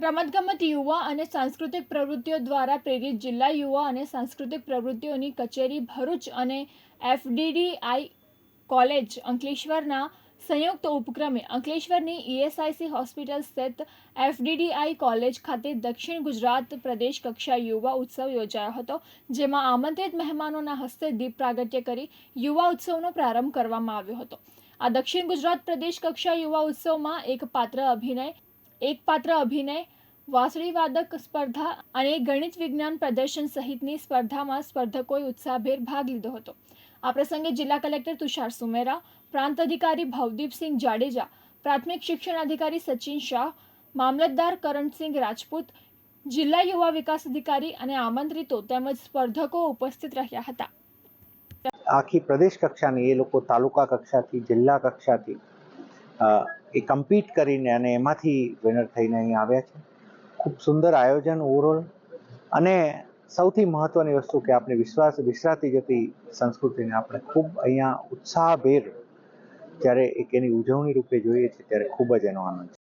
રમતગમત યુવા અને સાંસ્કૃતિક પ્રવૃત્તિઓ દ્વારા પ્રેરિત જિલ્લા યુવા અને સાંસ્કૃતિક પ્રવૃત્તિઓની કચેરી ભરૂચ અને એફડીડીઆઈ કોલેજ અંકલેશ્વરના સંયુક્ત ઉપક્રમે અંકલેશ્વરની ઈએસઆઈસી હોસ્પિટલ સ્થિત એફડીડીઆઈ કોલેજ ખાતે દક્ષિણ ગુજરાત પ્રદેશ કક્ષા યુવા ઉત્સવ યોજાયો હતો, જેમાં આમંત્રિત મહેમાનોના હસ્તે દીપ પ્રાગટ્ય કરી યુવા ઉત્સવનો પ્રારંભ કરવામાં આવ્યો હતો. આ દક્ષિણ ગુજરાત પ્રદેશ કક્ષા યુવા ઉત્સવમાં એક પાત્ર અભિનય, એક પાત્ર અભિનય વાંસળી વાદક સ્પર્ધા અને ગણિત વિજ્ઞાન પ્રદર્શન સહિતની સ્પર્ધામાં સ્પર્ધકોએ ઉત્સાહભેર ભાગ લીધો હતો. આ પ્રસંગે જિલ્લા કલેક્ટર તુષાર સુમેરા, પ્રાંત અધિકારી ભવદીપસિંહ જાડેજા, પ્રાથમિક શિક્ષણ અધિકારી સચિન શાહ, મામલતદાર કરણસિંહ રાજપૂત, જિલ્લા યુવા વિકાસ અધિકારી અને આમંત્રિતો તેમજ સ્પર્ધકો ઉપસ્થિત રહ્યા હતા. આખી પ્રદેશ કક્ષાની, એ લોકો તાલુકા કક્ષાથી, જિલ્લા કક્ષાથી એ કમ્પીટ કરીને અને એમાંથી વિનર થઈને અહીં આવ્યા છે. ખૂબ સુંદર આયોજન ઓવરઓલ અને સૌથી મહત્ત્વની વસ્તુ કે આપણે વિશ્વાસ વિસરાતી જતી સંસ્કૃતિને આપણે ખૂબ અહીંયા ઉત્સાહભેર જ્યારે એક એની ઉજવણી રૂપે જોઈએ છીએ, ત્યારે ખૂબ જ એનો આનંદ છે.